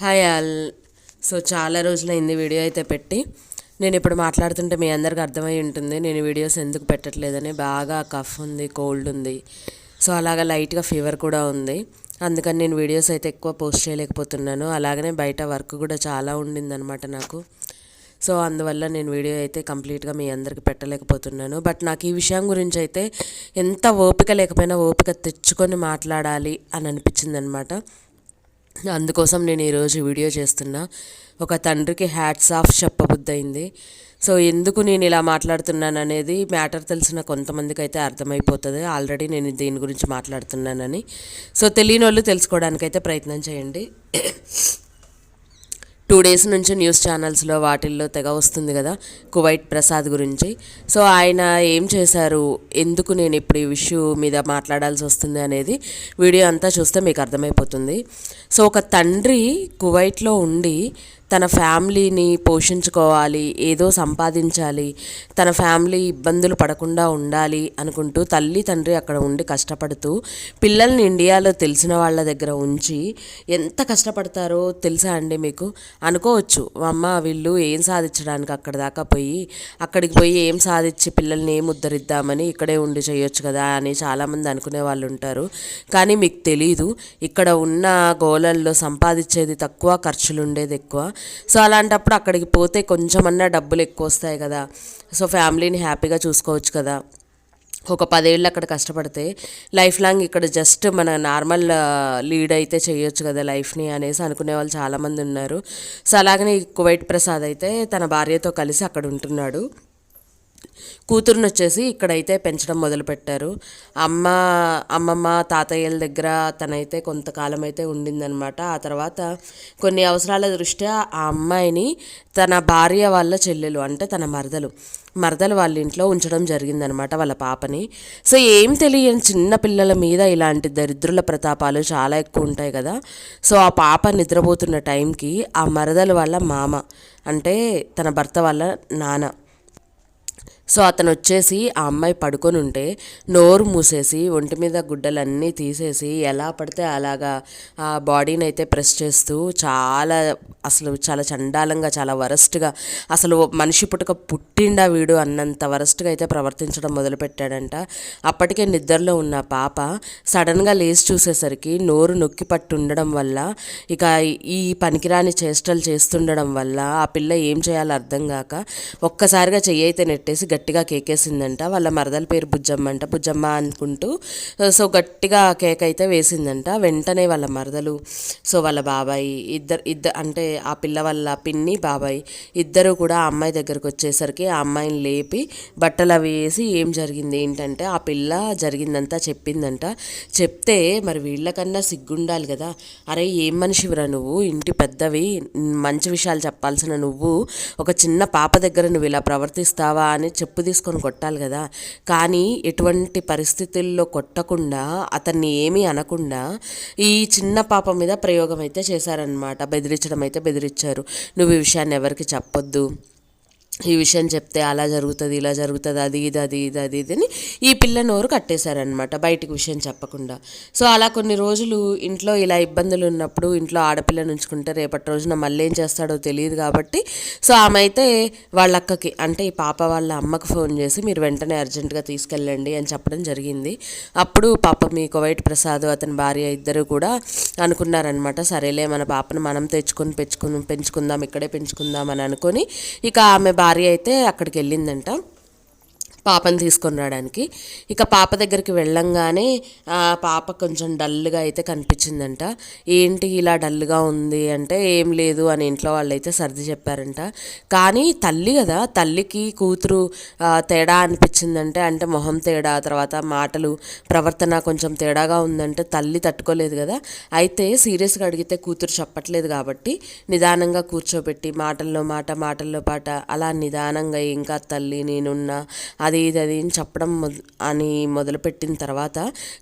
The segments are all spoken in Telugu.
Hi all. సో చాలా రోజులైంది వీడియో అయితే పెట్టి. నేను ఇప్పుడు మాట్లాడుతుంటే మీ అందరికి అర్థమై ఉంటుంది నేను వీడియోస్ ఎందుకు పెట్టట్లేదని. బాగా కఫ్ ఉంది కోల్డ్ ఉంది. సో అలాగా లైట్గా ఫీవర్ కూడా ఉంది. అందుకని నేను వీడియోస్ అయితే ఎక్కువ పోస్ట్ చేయలేకపోతున్నాను. అలాగనే బయట వర్క్ కూడా చాలా ఉండిందనమాట నాకు. సో అందువల్ల నేను వీడియో అయితే కంప్లీట్గా మీ అందరికి పెట్టలేకపోతున్నాను. బట్ నాకు ఈ విషయం గురించి అయితే ఎంత ఓపిక లేకపోయినా ఓపిక తెచ్చుకొని మాట్లాడాలి అని అనిపించింది అనమాట అందుకోసం నేను ఈరోజు వీడియో చేస్తున్నా. ఒక తండ్రికి హ్యాట్స్ ఆఫ్ చెప్పబుద్దయింది సో ఎందుకు నేను ఇలా మాట్లాడుతున్నాను అనేది మ్యాటర్ తెలిసిన కొంతమందికి అయితే అర్థమైపోతుంది. ఆల్రెడీ నేను దీని గురించి మాట్లాడుతున్నానని. సో తెలియని వాళ్ళు తెలుసుకోవడానికైతే ప్రయత్నం చేయండి. టూ డేస్ నుంచి న్యూస్ ఛానల్స్లో వాటిల్లో తెగ వస్తుంది కదా కువైట్ ప్రసాద్ గురించి. సో ఆయన ఏం చేశారు? ఎందుకు నేను ఇప్పుడు ఈ విషయం మీద మాట్లాడాల్సి వస్తుంది అనేది వీడియో అంతా చూస్తే మీకు అర్థమైపోతుంది. సో ఒక తండ్రి కువైట్లో ఉండి తన ఫ్యామిలీని పోషించుకోవాలి ఏదో సంపాదించాలి తన ఫ్యామిలీ ఇబ్బందులు పడకుండా ఉండాలి అనుకుంటూ తల్లి తండ్రి అక్కడ ఉండి కష్టపడుతూ పిల్లల్ని ఇండియాలో తెలిసిన వాళ్ళ దగ్గర ఉంచి ఎంత కష్టపడతారో తెలుసా అండి మీకు? అనుకోవచ్చు. అమ్మ వీళ్ళు ఏం సాధించడానికి అక్కడ దాకా పోయి అక్కడికి పోయి ఏం సాధించి పిల్లల్ని ఏం ఉద్ధరిద్దామని ఇక్కడే ఉండి చేయొచ్చు కదా అని చాలామంది అనుకునే వాళ్ళు ఉంటారు. కానీ మీకు తెలీదు ఇక్కడ ఉన్న గో గోళల్లో సంపాదించేది తక్కువ ఖర్చులు ఉండేది ఎక్కువ. సో అలాంటప్పుడు అక్కడికి పోతే కొంచెమన్నా డబ్బులు ఎక్కువ వస్తాయి కదా. సో ఫ్యామిలీని హ్యాపీగా చూసుకోవచ్చు కదా. ఒక పదేళ్ళు అక్కడ కష్టపడితే లైఫ్ లాంగ్ ఇక్కడ జస్ట్ మన నార్మల్ లీడ్ అయితే చేయొచ్చు కదా లైఫ్ని అనేసి అనుకునే వాళ్ళు చాలామంది ఉన్నారు. సో అలాగనే కువైట్ ప్రసాద్ అయితే తన భార్యతో కలిసి అక్కడ ఉంటున్నాడు. కూతురుని వచ్చేసి ఇక్కడైతే పెంచడం మొదలుపెట్టారు. అమ్మ అమ్మమ్మ తాతయ్యల దగ్గర తనైతే కొంతకాలం అయితే ఉండిందనమాట ఆ తర్వాత కొన్ని అవసరాల దృష్ట్యా ఆ అమ్మాయిని తన భార్య వాళ్ళ చెల్లెలు అంటే తన మరదలు మరదలు వాళ్ళ ఇంట్లో ఉంచడం జరిగిందనమాట వాళ్ళ పాపని. సో ఏం తెలియని చిన్న పిల్లల మీద ఇలాంటి దరిద్రుల ప్రతాపాలు చాలా ఎక్కువ ఉంటాయి కదా. సో ఆ పాప నిద్రపోతున్న టైంకి ఆ మరదలు వాళ్ళ మామ అంటే తన భర్త వాళ్ళ నాన్న సో అతను వచ్చేసి ఆ అమ్మాయి పడుకొని ఉంటే నోరు మూసేసి ఒంటి మీద గుడ్డలన్నీ తీసేసి ఎలా పడితే అలాగా ఆ బాడీని అయితే ప్రెస్ చేస్తూ చాలా అసలు చాలా చండాలంగా చాలా వరస్ట్గా అసలు మనిషి పుట్టుక పుట్టిండా వీడు అన్నంత వరస్ట్గా అయితే ప్రవర్తించడం మొదలుపెట్టాడంట. అప్పటికే నిద్రలో ఉన్న పాప సడన్గా లేచి చూసేసరికి నోరు నొక్కి పట్టు ఉండడం వల్ల ఇక ఈ పనికిరాని చేష్టలు చేస్తుండడం వల్ల ఆ పిల్ల ఏం చేయాలో అర్థం కాక ఒక్కసారిగా చెయ్యి అయితే నెట్టేసి గట్టిగా కేకేసిందంట. వాళ్ళ మరదల పేరు బుజ్జమ్మ అంట బుజ్జమ్మ అనుకుంటూ సో గట్టిగా కేక్ అయితే వేసిందంట. వెంటనే వాళ్ళ మరదలు సో వాళ్ళ బాబాయ్ ఇద్దరు ఇద్దరు అంటే ఆ పిల్ల వాళ్ళ పిన్ని బాబాయ్ ఇద్దరు కూడా ఆ అమ్మాయి దగ్గరకు వచ్చేసరికి ఆ అమ్మాయిని లేపి బట్టలు అవి వేసి ఏం జరిగింది ఏంటంటే ఆ పిల్ల జరిగిందంతా చెప్పిందంట. చెప్తే మరి వీళ్ళకన్నా సిగ్గుండాలి కదా. అరే ఏం మనిషివిరా నువ్వు? ఇంటి పెద్దవి మంచి విషయాలు చెప్పాల్సిన నువ్వు. ఒక చిన్న పాప దగ్గర నువ్వు ఇలా ప్రవర్తిస్తావా అని చెప్పు తీసుకొని కొట్టాలి కదా. కానీ ఎటువంటి పరిస్థితుల్లో కొట్టకుండా అతన్ని ఏమీ అనకుండా ఈ చిన్న పాప మీద ప్రయోగం అయితే చేశారనమాట బెదిరించడం అయితే బెదిరించారు. నువ్వు ఈ విషయాన్ని ఎవరికి చెప్పొద్దు. ఈ విషయం చెప్తే అలా జరుగుతుంది ఇలా జరుగుతుంది అది ఇది అది ఇది అది ఇది అని ఈ పిల్ల నోరు కట్టేశారనమాట బయటికి విషయం చెప్పకుండా. సో అలా కొన్ని రోజులు ఇంట్లో ఇలా ఇబ్బందులు ఉన్నప్పుడు ఇంట్లో ఆడపిల్లని ఉంచుకుంటే రేపటి రోజున మళ్ళీ ఏం చేస్తాడో తెలియదు కాబట్టి సో ఆమె అయితే వాళ్ళ అక్కకి అంటే ఈ పాప వాళ్ళ అమ్మకు ఫోన్ చేసి మీరు వెంటనే అర్జెంటుగా తీసుకెళ్ళండి అని చెప్పడం జరిగింది. అప్పుడు పాప మీ కువైట్ ప్రసాద్ అతని భార్య ఇద్దరు కూడా అనుకున్నారనమాట సరేలే మన పాపను మనం తెచ్చుకొని పెంచుకుని పెంచుకుందాం ఇక్కడే పెంచుకుందాం అని అనుకొని ఇక ఆమె భార్య అయితే అక్కడికి వెళ్ళిందంట. పాపను తీసుకొని రావడానికి. ఇక పాప దగ్గరికి వెళ్ళంగానే పాప కొంచెం డల్గా అయితే కనిపించిందంట. ఏంటి ఇలా డల్గా ఉంది అంటే ఏం లేదు అని ఇంట్లో వాళ్ళు అయితే సర్ది చెప్పారంట. కానీ తల్లి కదా తల్లికి కూతురు తేడా అనిపించిందంటే అంటే మొహం తేడా తర్వాత మాటలు ప్రవర్తన కొంచెం తేడాగా ఉందంటే తల్లి తట్టుకోలేదు కదా. అయితే సీరియస్గా అడిగితే కూతురు చెప్పట్లేదు కాబట్టి నిదానంగా కూర్చోబెట్టి మాటల్లో మాట మాటల్లో పాట అలా నిదానంగా ఇంకా తల్లి నేనున్నా అది ఇది అది అని చెప్పడం అని మొదలుపెట్టిన తర్వాత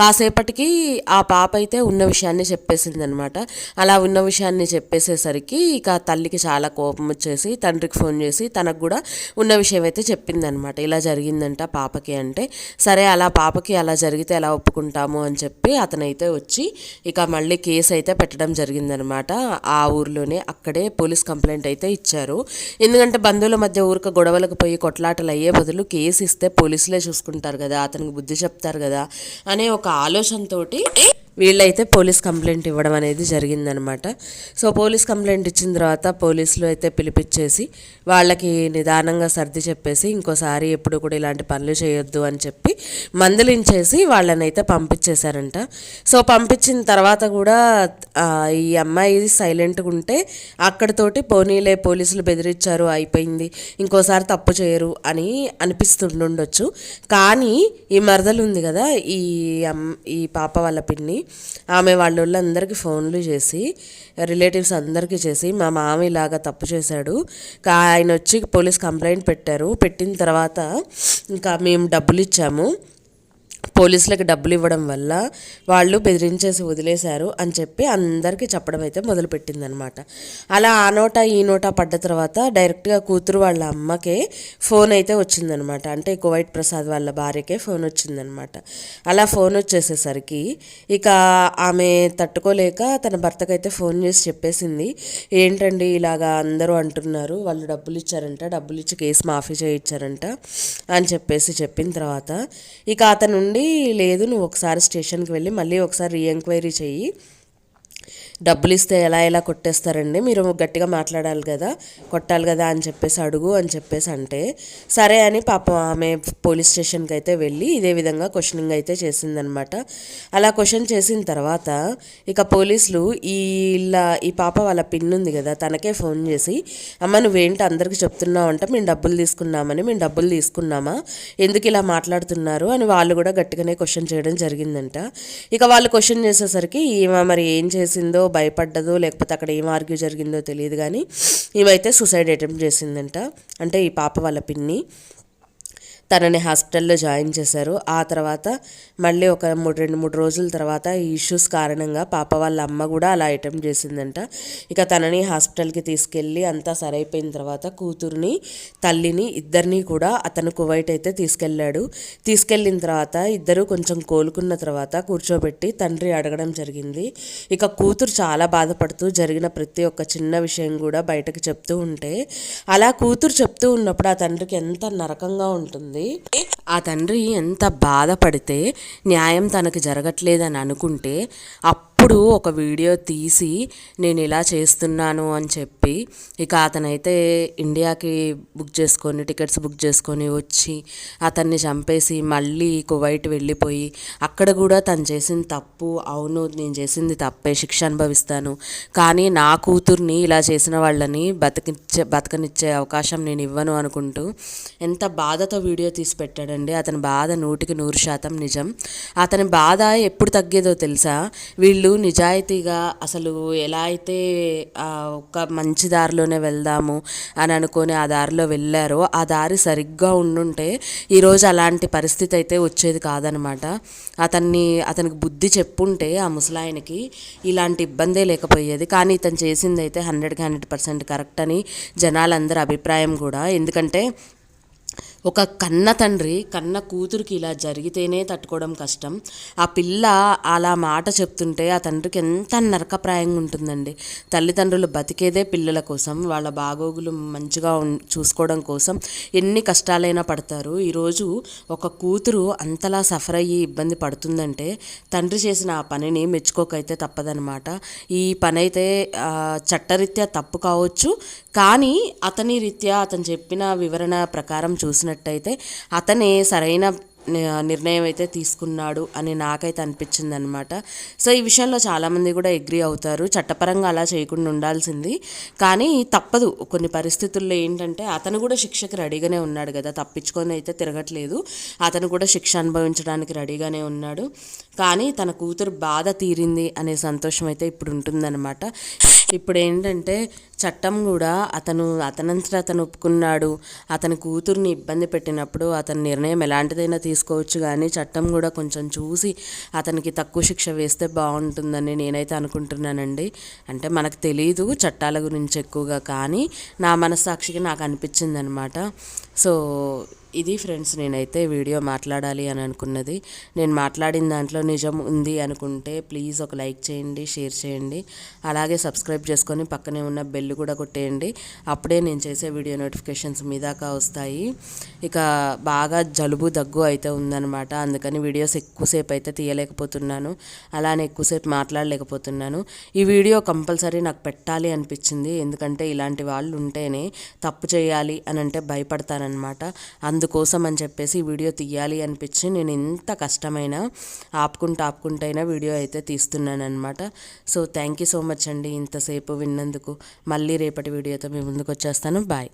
కాసేపటికి ఆ పాప అయితే ఉన్న విషయాన్ని చెప్పేసింది అనమాట అలా ఉన్న విషయాన్ని చెప్పేసేసరికి ఇక తల్లికి చాలా కోపం వచ్చేసి తండ్రికి ఫోన్ చేసి తనకు కూడా ఉన్న విషయం అయితే చెప్పిందనమాట. ఇలా జరిగిందంట పాపకి అంటే సరే అలా పాపకి అలా జరిగితే ఎలా ఒప్పుకుంటాము అని చెప్పి అతనైతే వచ్చి ఇక మళ్ళీ కేసు అయితే పెట్టడం జరిగిందనమాట. ఆ ఊర్లోనే అక్కడే పోలీస్ కంప్లైంట్ అయితే ఇచ్చారు. ఎందుకంటే బంధువుల మధ్య ఊరిక గొడవలకు పోయి కొట్లాటలు అయ్యే బదులు కేసు ఇస్తే పోలీసులే చూసుకుంటారు కదా అతనికి బుద్ధి చెప్తారు కదా అనే ఒక ఆలోచనతోటి వీళ్ళైతే పోలీస్ కంప్లైంట్ ఇవ్వడం అనేది జరిగిందనమాట. సో పోలీస్ కంప్లైంట్ ఇచ్చిన తర్వాత పోలీసులు అయితే పిలిపించేసి వాళ్ళకి నిదానంగా సర్ది చెప్పేసి ఇంకోసారి ఎప్పుడు కూడా ఇలాంటి పనులు చేయొద్దు అని చెప్పి మందలించేసి వాళ్ళని అయితే పంపించేశారంట. సో పంపించిన తర్వాత కూడా ఈ అమ్మాయి సైలెంట్గా ఉంటే అక్కడతోటి పోనీలే పోలీసులు బెదిరించారు అయిపోయింది ఇంకోసారి తప్పు చేయరు అని అనిపిస్తుండొచ్చు కానీ ఈ మరదలు ఉంది కదా ఈ అమ్ ఈ పాప వాళ్ళ పిన్ని ఆమె వాళ్ళ వాళ్ళందరికీ ఫోన్లు చేసి రిలేటివ్స్ అందరికీ చేసి మా మామ ఇలాగా తప్పు చేశాడు. కా ఆయన వచ్చి పోలీస్ కంప్లైంట్ పెట్టారు. పెట్టిన తర్వాత ఇంకా మేము డబ్బులు ఇచ్చాము. పోలీసులకు డబ్బులు ఇవ్వడం వల్ల వాళ్ళు బెదిరించేసి వదిలేశారు అని చెప్పి అందరికీ చెప్పడం అయితే మొదలుపెట్టిందనమాట. అలా ఆ నోట ఈ నోట పడ్డ తర్వాత డైరెక్ట్గా కూతురు వాళ్ళ అమ్మకే ఫోన్ అయితే వచ్చిందనమాట. అంటే కువైట్ ప్రసాద్ వాళ్ళ భార్యకే ఫోన్ వచ్చిందనమాట. అలా ఫోన్ వచ్చేసేసరికి ఇక ఆమె తట్టుకోలేక తన భర్తకైతే ఫోన్ చేసి చెప్పేసింది. ఏంటండి ఇలాగా అందరూ అంటున్నారు వాళ్ళు డబ్బులు ఇచ్చారంట డబ్బులు ఇచ్చి కేసు మాఫీ చేయించారంట అని చెప్పేసి చెప్పిన తర్వాత ఇక అతనుండి లేదు నువ్వు ఒకసారి స్టేషన్కి వెళ్ళి మళ్ళీ ఒకసారి రీ ఎంక్వైరీ చెయ్యి. డబ్బులు ఇస్తే ఎలా ఎలా కొట్టేస్తారండి? మీరు గట్టిగా మాట్లాడాలి కదా కొట్టాలి కదా అని చెప్పేసి అడుగు అని చెప్పేసి అంటే సరే అని పాపం ఆమె పోలీస్ స్టేషన్కి అయితే వెళ్ళి ఇదే విధంగా క్వశ్చనింగ్ అయితే చేసిందనమాట. అలా క్వశ్చన్ చేసిన తర్వాత ఇక పోలీసులు ఈ ఇలా ఈ పాప వాళ్ళ పిన్ ఉంది కదా తనకే ఫోన్ చేసి అమ్మ నువ్వేంటి అందరికీ చెప్తున్నావు అంటే మేము డబ్బులు తీసుకున్నామని మేము డబ్బులు తీసుకున్నామా? ఎందుకు ఇలా మాట్లాడుతున్నారు? అని వాళ్ళు కూడా గట్టిగానే క్వశ్చన్ చేయడం జరిగిందంట. ఇక వాళ్ళు క్వశ్చన్ చేసేసరికి ఈమె మరి ఏం చేసిందో భయపడ్డదో లేకపోతే అక్కడ ఏం ఆర్గ్యూ జరిగిందో తెలియదు కానీ ఇవైతే సూసైడ్ అటెంప్ట్ చేసిందంట. అంటే ఈ పాప వాళ్ళ పిన్ని. తనని హాస్పిటల్లో జాయిన్ చేశారు. ఆ తర్వాత మళ్ళీ ఒక మూడు రెండు మూడు రోజుల తర్వాత ఈ ఇష్యూస్ కారణంగా పాప వాళ్ళ అమ్మ కూడా అలా అటెంప్ట్ చేసిందంట. ఇక తనని హాస్పిటల్కి తీసుకెళ్ళి అంతా సరైపోయిన తర్వాత కూతుర్ని తల్లిని ఇద్దరిని కూడా అతను కువైట్ అయితే తీసుకెళ్ళాడు. తీసుకెళ్ళిన తర్వాత ఇద్దరు కొంచెం కోలుకున్న తర్వాత కూర్చోబెట్టి తండ్రి అడగడం జరిగింది. ఇక కూతురు చాలా బాధపడుతూ జరిగిన ప్రతి ఒక్క చిన్న విషయం కూడా బయటకు చెప్తూ ఉంటే అలా కూతురు చెప్తూ ఉన్నప్పుడు ఆ తండ్రికి ఎంత నరకంగా ఉంటుంది. ఆ తండ్రి ఎంత బాధపడితే న్యాయం తనకు జరగట్లేదని అనుకుంటే అప్పుడు ఒక వీడియో తీసి నేను ఇలా చేస్తున్నాను అని చెప్పి ఇక అతనైతే ఇండియాకి బుక్ చేసుకొని టికెట్స్ బుక్ చేసుకొని వచ్చి అతన్ని చంపేసి మళ్ళీ కువైట్ వెళ్ళిపోయి అక్కడ కూడా తను చేసిన తప్పు అవును నేను చేసింది తప్పే శిక్ష అనుభవిస్తాను. కానీ నా కూతుర్ని ఇలా చేసిన వాళ్ళని బతికిచ్చే బతకనిచ్చే అవకాశం నేను ఇవ్వను అనుకుంటూ ఎంత బాధతో వీడియో తీసి పెట్టాడండి. అతని బాధ నూటికి నూరు శాతం నిజం. అతని బాధ ఎప్పుడు తగ్గేదో తెలుసా? వీళ్ళు నిజాయితీగా అసలు ఎలా అయితే ఒక మంచి దారిలోనే వెళ్దాము అని అనుకొని ఆ దారిలో వెళ్ళారో ఆ దారి సరిగ్గా ఉండుంటే ఈరోజు అలాంటి పరిస్థితి అయితే వచ్చేది కాదనమాట. అతన్ని అతనికి బుద్ధి చెప్పుంటే ఆ ముసలాయనకి ఇలాంటి ఇబ్బందే లేకపోయేది. కానీ ఇతను చేసింది అయితే హండ్రెడ్కి హండ్రెడ్ పర్సెంట్ కరెక్ట్ అని జనాలందరి అభిప్రాయం కూడా. ఎందుకంటే ఒక కన్న తండ్రి కన్న కూతురికి ఇలా జరిగితేనే తట్టుకోవడం కష్టం. ఆ పిల్ల అలా మాట చెప్తుంటే ఆ తండ్రికి ఎంత నరకప్రాయంగా ఉంటుందండి. తల్లిదండ్రులు బతికేదే పిల్లల కోసం వాళ్ళ బాగోగులు మంచిగా చూసుకోవడం కోసం ఎన్ని కష్టాలైనా పడతారు. ఈరోజు ఒక కూతురు అంతలా సఫర్ అయ్యి ఇబ్బంది పడుతుందంటే తండ్రి చేసిన ఆ పనిని మెచ్చుకోకైతే తప్పదనమాట ఈ పని అయితే చట్టరీత్యా తప్పు కావచ్చు కానీ అతని రీత్యా అతను చెప్పిన వివరణ ప్రకారం చూసిన చూసినట్టయితే అతనే సరైన నిర్ణయం అయితే తీసుకున్నాడు అని నాకైతే అనిపించింది అనమాట సో ఈ విషయంలో చాలామంది కూడా అగ్రి అవుతారు. చట్టపరంగా అలా చేయకుండా ఉండాల్సింది. కానీ తప్పదు. కొన్ని పరిస్థితుల్లో ఏంటంటే అతను కూడా శిక్షకి రెడీగానే ఉన్నాడు కదా. తప్పించుకొని అయితే తిరగట్లేదు. అతను కూడా శిక్ష అనుభవించడానికి రెడీగానే ఉన్నాడు. కానీ తన కూతురు బాధ తీరింది అనే సంతోషం అయితే ఇప్పుడు ఉంటుందన్నమాట. ఇప్పుడు ఏంటంటే చట్టం కూడా అతను అతనంతట అతను ఒప్పుకున్నాడు. అతని కూతుర్ని ఇబ్బంది పెట్టినప్పుడు అతని నిర్ణయం ఎలాంటిదైనా తీసుకోవచ్చు కానీ చట్టం కూడా కొంచెం చూసి అతనికి తక్కువ శిక్ష వేస్తే బాగుంటుందని నేనైతే అనుకుంటున్నానండి. అంటే మనకు తెలియదు చట్టాల గురించి ఎక్కువగా కానీ నా మనస్సాక్షికి నాకు అనిపించింది అనమాట సో ఇది ఫ్రెండ్స్ నేనైతే వీడియో మాట్లాడాలి అని అనుకున్నది. నేను మాట్లాడిన దాంట్లో నిజం ఉంది అనుకుంటే ప్లీజ్ ఒక లైక్ చేయండి షేర్ చేయండి. అలాగే సబ్స్క్రైబ్ చేసుకొని పక్కనే ఉన్న బెల్ కూడా కొట్టేయండి. అప్పుడే నేను చేసే వీడియో నోటిఫికేషన్స్ మీ దాకా వస్తాయి. ఇక బాగా జలుబు దగ్గు అయితే ఉందనమాట అందుకని వీడియోస్ ఎక్కువసేపు అయితే తీయలేకపోతున్నాను. అలానే ఎక్కువసేపు మాట్లాడలేకపోతున్నాను. ఈ వీడియో కంపల్సరీ నాకు పెట్టాలి అనిపించింది. ఎందుకంటే ఇలాంటి వాళ్ళు ఉంటేనే తప్పు చేయాలి అని అంటే భయపడతానమాట అందుకోసం అని చెప్పేసి వీడియో తీయాలి అనిపించి నేను ఎంత కష్టమైనా ఆపుకుంటూ ఆపుకుంటైనా వీడియో అయితే తీస్తున్నాను అనమాట so thank you so much అండి ఇంతసేపు విన్నందుకు. మళ్ళీ రేపటి వీడియోతో మీ ముందుకు వచ్చేస్తాను. బాయ్.